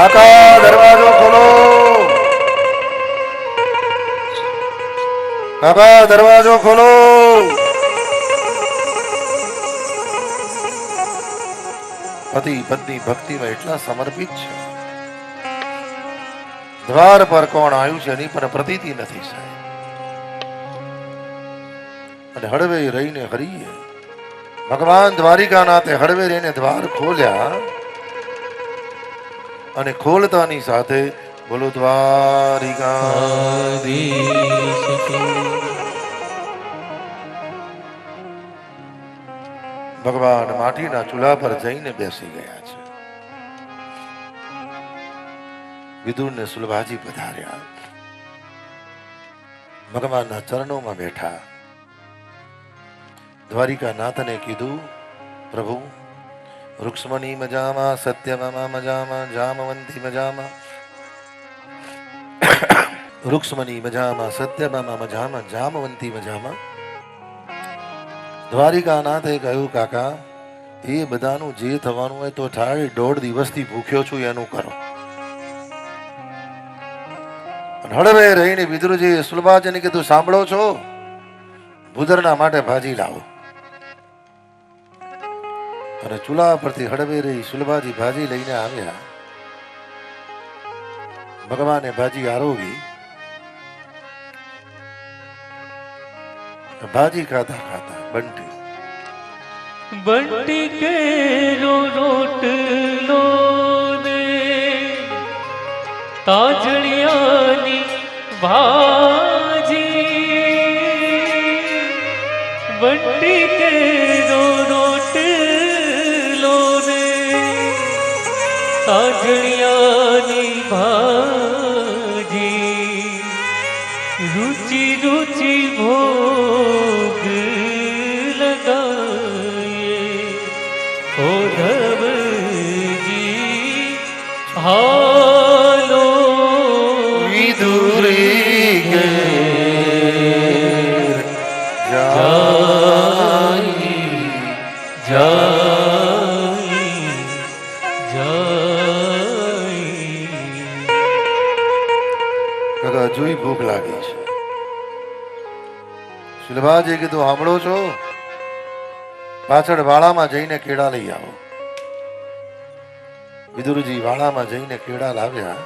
કાકા, દરવાજો ખોલો. કાકા, દરવાજો ખોલો. પતિ, પત્ની, ભક્તિમાં એટલા સમર્પિત છે. દ્વાર પર કોણ આવ્યું છે એની પર પ્રતીતિ નથી, સાહેબ. અને હળવે રહીને હરીએ. ભગવાન દ્વારિકાનાથે હળવે રહીને દ્વાર ખોલ્યા. અને ખોલતાની સાથે બોલો દ્વારિકા ભગવાન માટીના ચૂલા પર જઈને બેસી ગયા છે. વિદુરને સુલભાજી પધાર્યા. ભગવાનના ચરણોમાં બેઠા. દ્વારિકા નાથને કીધું પ્રભુ રૂક્ષ્મણી મજામાં સત્યમામા મજામાં, જામવંતી મજામાં. રૂક્ષ્મણી મજામાં સત્યમામા મજામાં, જામવંતી મજામાં. દ્વારિકાનાથે કહ્યું, કાકા, એ બધાનું જે થવાનું હોય તો થાય દોઢ દિવસથી ભૂખ્યો છું, એનું કરો. હળવે રહીને વિદુરજી સુલભાજીને કીધું, સાંભળો છો? ભૂદરના માટે ભાજી લાવો. અને ચૂલા પરથી હળવે રહી સુલભાજી ભાજી લઈને આવ્યા. ભગવાને ભાજી આરોગી. ભાજી ખાતા ખાતા બંટી. બંટી ને તાજણિયાની ભાજી. બંટી કેરો રોટલો અજણિયાની ભાજી. રુચિ રુચિ ભોગ લગાયે ઓ ધવજી હા કાકા હજુય ભૂખ લાગી છે. સુલભાજી કીધું સાંભળો છો? પાછળ વાળામાં જઈને કેળા લઈ આવો. વિદુરજી વાળામાં જઈને કેળા લાવ્યા.